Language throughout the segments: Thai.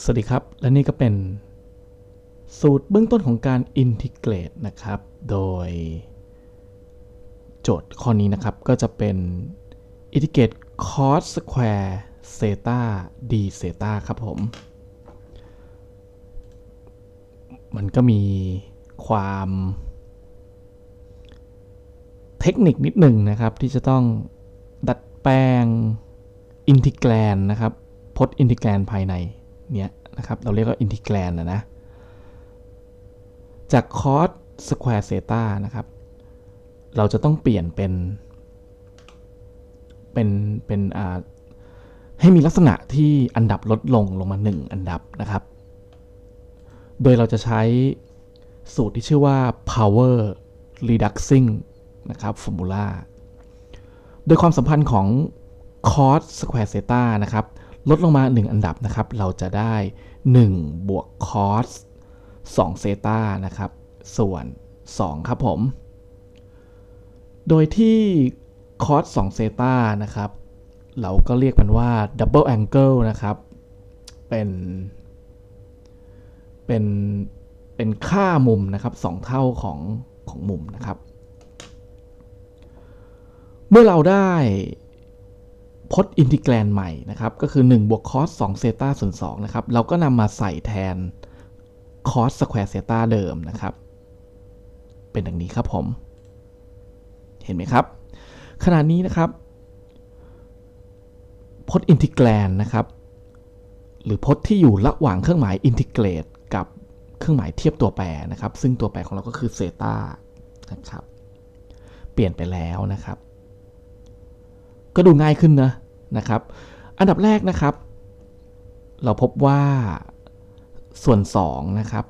สวัสดีครับ และนี่ก็เป็นสูตรเบื้องต้นของการ integrate นะครับ โดย โจทย์ข้อนี้นะครับก็จะเป็น integrate cos square theta d theta ครับผม มันก็มีความเทคนิคนิดหนึ่งนะครับ ที่จะต้องดัดแปลงอินทิแกรนนะครับพจน์อินทิแกรนภายใน เนี้ยนะครับ เราเรียกว่าอินทิแกรนนะนะ จากคอสสแควร์เซตานะครับ เราจะต้องเปลี่ยนเป็น เป็น เป็นอ่าให้มีลักษณะที่อันดับลดลงลงมา 1 อันดับนะครับ โดยเราจะใช้สูตรที่ชื่อว่า power reducing นะครับ formula โดยความสัมพันธ์ของ cos square theta นะครับ ลดลงมา 1 อันดับนะครับ เราจะได้ 1 บวก cos 2 theta นะครับ ส่วน 2 ครับผม โดยที่ cos 2 theta นะครับ เราก็เรียกมันว่า double angle นะครับ เป็น เป็น เป็นค่ามุมนะครับ 2 เท่าของของมุมนะครับ เมื่อเราได้ พจน์อินทิแกรนใหม่นะครับก็คือ 1 บวกคอส2เซตาส่วน2นะครับเราก็นำมาใส่แทนคอสสแควร์เซตาเดิมนะครับ เป็นดังนี้ครับผม เห็นไหมครับ ขณะนี้นะครับ พจน์อินทิแกรนนะครับ หรือพจน์ที่อยู่ระหว่างเครื่องหมายอินทิเกรตกับเครื่องหมายเทียบตัวแปรนะครับ ซึ่งตัวแปรของเราก็คือเซตานะครับ เปลี่ยนไปแล้วนะครับ ก็ดูง่ายขึ้นนะ นะครับ อันดับแรกนะครับ เราพบว่าส่วน2นะครับ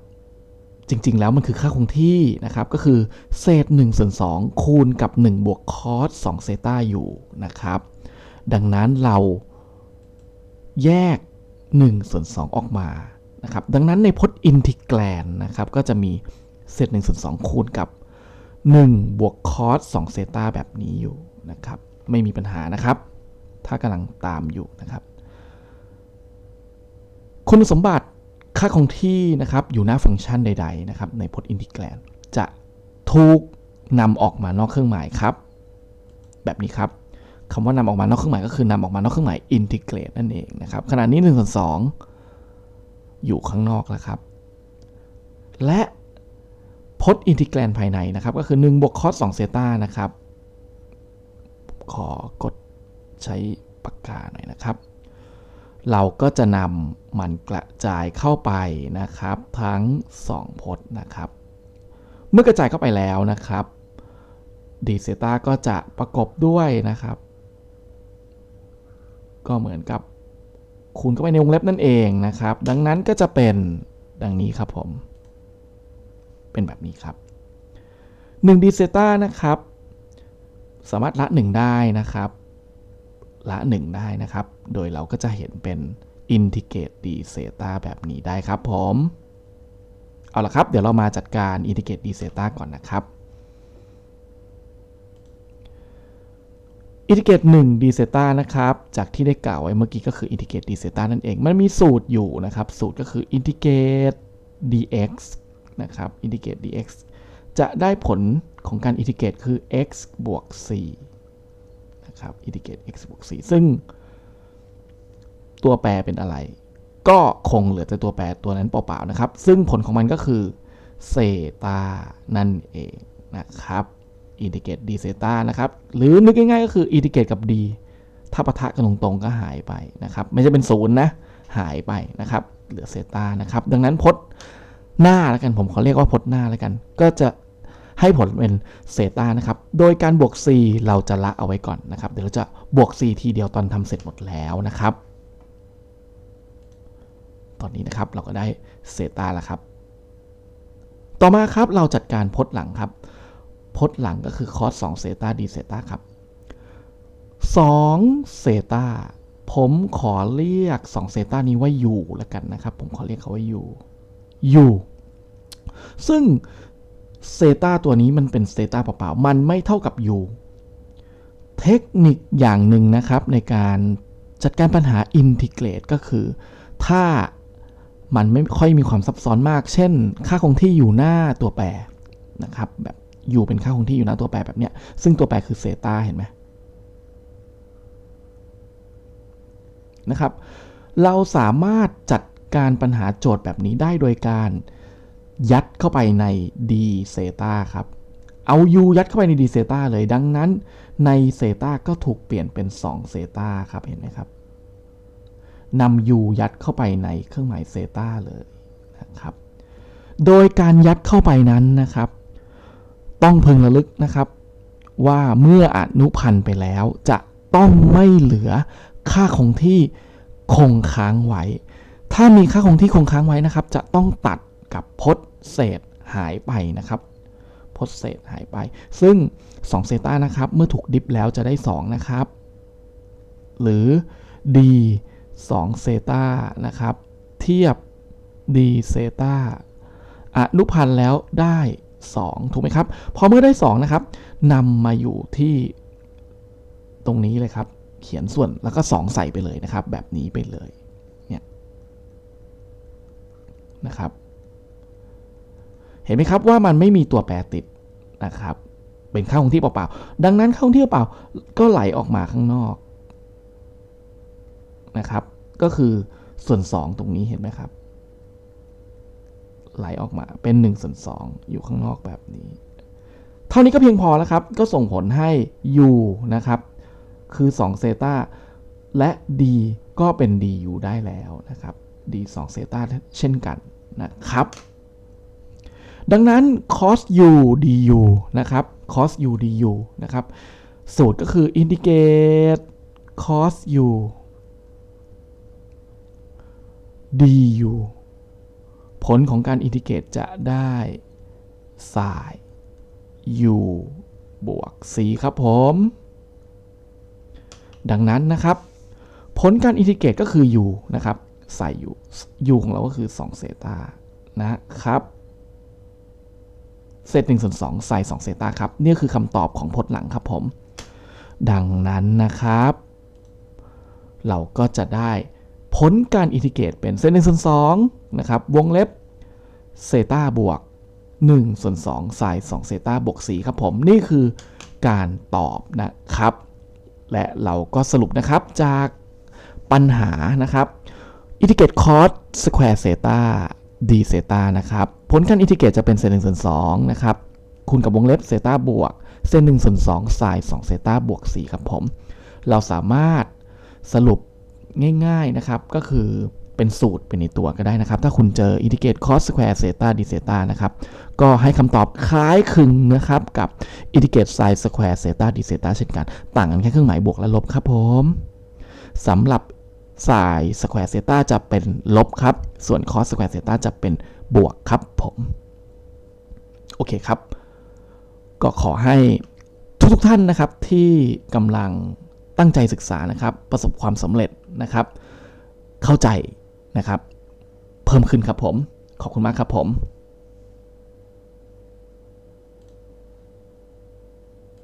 จริง ๆ แล้วมันคือค่าคงที่นะครับ ก็คือเศษ1ส่วน2คูณกับ 1 บวกคอส2เซตาอยู่นะครับ ดังนั้นเราแยก1ส่วน2ออกมานะครับ ดังนั้นในพจน์อินทิแกรนนะครับ ก็จะมีเศษ1ส่วน2คูณกับ 1 บวกคอส2เซตาแบบนี้อยู่นะครับ ไม่มีปัญหานะครับ ถ้ากำลังตามอยู่นะครับ คุณสมบัติค่าคงที่นะครับอยู่หน้าฟังก์ชันใด ๆ นะครับ ในพจน์อินทิแกรนจะถูกนำออกมานอกเครื่องหมายครับ แบบนี้ครับคำว่านำออกมานอกเครื่องหมายก็คือนำออกมานอกเครื่องหมายอินทิเกรตนั่นเองนะครับขณะนี้1ส่วน2อยู่ข้างนอกแล้วครับ และพจน์อินทิแกรนภายในนะครับ ก็คือ1บวกคอส2เซตานะครับ ขอกด ใช้ปากกาหน่อยนะครับ เราก็จะนำมันกระจายเข้าไปนะครับ ทั้ง 2 พจน์นะครับ เมื่อกระจายเข้าไปแล้วนะครับดีเซตาก็จะประกบด้วยนะครับ ก็เหมือนกับคูณเข้าไปในวงเล็บนั่นเองนะครับ ดังนั้นก็จะเป็นดังนี้ครับผม เป็นแบบนี้ครับ1ดีเซตานะครับ สามารถละ 1 ได้นะครับ ละ 1 ได้นะครับ โดยเราก็จะเห็นเป็นอินทิเกรตดีเซตาแบบนี้ได้ครับผม เอาละครับ เดี๋ยวเรามาจัดการอินทิเกรตดีเซตาก่อนนะครับอินทิเกรต1ดีเซตานะครับ จากที่ได้กล่าวไว้เมื่อกี้ก็คืออินทิเกรตดีเซตานั่นเอง มันมีสูตรอยู่นะครับ สูตรก็คืออินทิเกรต dx นะครับอินทิเกรต dx จะได้ผลของการอินทิเกรตคือ x บวก c นะครับอินทิเกรต x บวก c ซึ่ง ตัวแปรเป็นอะไร ก็คงเหลือแต่ตัวแปรตัวนั้นเปล่าๆนะครับ ซึ่งผลของมันก็คือเซตานั่นเองนะครับอินทิเกรต d เซตานะครับ หรือนึกง่ายๆก็คืออินทิเกรตกับ d ถ้าปะทะกันตรงๆก็หายไปนะครับ ไม่ใช่เป็นศูนย์นะ หายไปนะครับ เหลือเซตานะครับ ดังนั้นพจน์หน้าแล้วกันผมขอเรียกว่าพจน์หน้าแล้วกัน ก็จะ ให้ผลเป็นเซตานะครับ โดยการบวก c เราจะละเอาไว้ก่อนนะครับ เดี๋ยวเราจะบวก c ทีเดียวตอนทำเสร็จหมดแล้วนะครับ ตอนนี้นะครับเราก็ได้เซตาแล้วครับ ต่อมาครับเราจัดการพจน์หลังครับ พจน์หลังก็คือคอส2เซตาดีเซตาครับ2เซตาผมขอเรียก2เซตานี้ว่า u แล้วกันนะครับ ผมขอเรียกเขาว่า u u ซึ่ง เซตาตัวนี้มันเป็นเซตาเปล่าๆ มันไม่เท่ากับ u เทคนิคอย่างหนึ่งนะครับในการจัดการปัญหาอินทิเกรตก็คือ ถ้ามันไม่ค่อยมีความซับซ้อนมาก เช่น ค่าคงที่อยู่หน้าตัวแปรนะครับแบบอยู่เป็นค่าคงที่อยู่หน้าตัวแปรแบบเนี้ย ซึ่งตัวแปรคือเซตาเห็นไหมนะครับ เราสามารถจัดการปัญหาโจทย์แบบนี้ได้โดยการ ยัดเข้าไปใน d เซตาครับ เอา u ยัดเข้าไปใน d เซตาเลย ดังนั้นในเซตาก็ถูกเปลี่ยนเป็น2เซตาครับเห็นไหมครับนำ u ยัดเข้าไปในเครื่องหมายเซตาเลยนะครับ โดยการยัดเข้าไปนั้นนะครับ ต้องพึงระลึกนะครับ ว่าเมื่ออนุพันธ์ไปแล้วจะต้องไม่เหลือค่าคงที่คงค้างไว้ ถ้ามีค่าคงที่คงค้างไว้นะครับ จะต้องตัดกับพจน์ เศษหายไปนะครับพจน์เศษหายไป ซึ่ง2เซตานะครับ เมื่อถูกดิฟแล้วจะได้ 2 นะครับ หรือ d 2เซตานะครับ เทียบ d เซตาอนุพันธ์แล้วได้ 2 ถูกไหมครับ พอเมื่อได้ 2 นะครับนำมาอยู่ที่ตรงนี้เลยครับ เขียนส่วนแล้วก็ 2 ใส่ไปเลยนะครับ แบบนี้ไปเลย เนี่ย นะครับ เห็นไหมครับว่ามันไม่มีตัวแปรติดนะครับ เป็นค่าคงที่เปล่าๆดังนั้นค่าคงที่เปล่าก็ไหลออกมาข้างนอกนะครับ ก็คือส่วน 2 ตรงนี้เห็นไหมครับ ไหลออกมาเป็น1ส่วน2อยู่ข้างนอกแบบนี้ เท่านี้ก็เพียงพอแล้วครับ ก็ส่งผลให้ u นะครับ คือ2เซตาและ d ก็เป็น du ได้แล้วนะครับ d 2เซตาเช่นกันนะครับ ดังนั้น cos u du นะครับ cos u du นะครับ สูตรก็คือ integrate cos u du ผลของการอินทิเกรตจะได้ sin u บวก c ครับผม ดังนั้นนะครับ ผลการอินทิเกรตก็คือ u นะครับ ใส่ u u ของเราก็คือ 2 เซตานะครับ เศษ1ส่วน2ใส่2เซตาครับ นี่คือคำตอบของพจน์หลังครับผม ดังนั้นนะครับ เราก็จะได้ผลการอินทิเกรตเป็นเศษ1ส่วน2นะครับ วงเล็บเซตาบวก1ส่วน2ใส่2เซตาบวก4ครับผม นี่คือการตอบนะครับ และเราก็สรุปนะครับจากปัญหานะครับอินทิเกรตคอสสแควร์เซตา ดีเซตานะครับ ผลการอินทิเกรตจะเป็นเศษ1ส่วน2นะครับ คูณกับวงเล็บเซตาบวก เศษ1ส่วน2ไซน์2เซตาบวก4ครับผม เราสามารถสรุปง่ายๆนะครับ ก็คือเป็นสูตรเป็นในตัวก็ได้นะครับ ถ้าคุณเจออินทิเกรตคอสสแควร์เซตาดีเซตานะครับ ก็ให้คำตอบคล้ายคลึงนะครับกับอินทิเกรตไซน์สแควร์เซตาดีเซตาเช่นกัน ต่างกันแค่เครื่องหมายบวกและลบครับผมสำหรับ ไซน์สแควร์เซตาจะเป็นลบครับ ส่วนคอสสแควร์เซตาจะเป็นบวกครับผม โอเคครับ ก็ขอให้ทุกๆท่านนะครับที่กำลังตั้งใจศึกษานะครับ ประสบความสำเร็จนะครับ เข้าใจนะครับ เพิ่มขึ้นครับผม ขอบคุณมากครับผม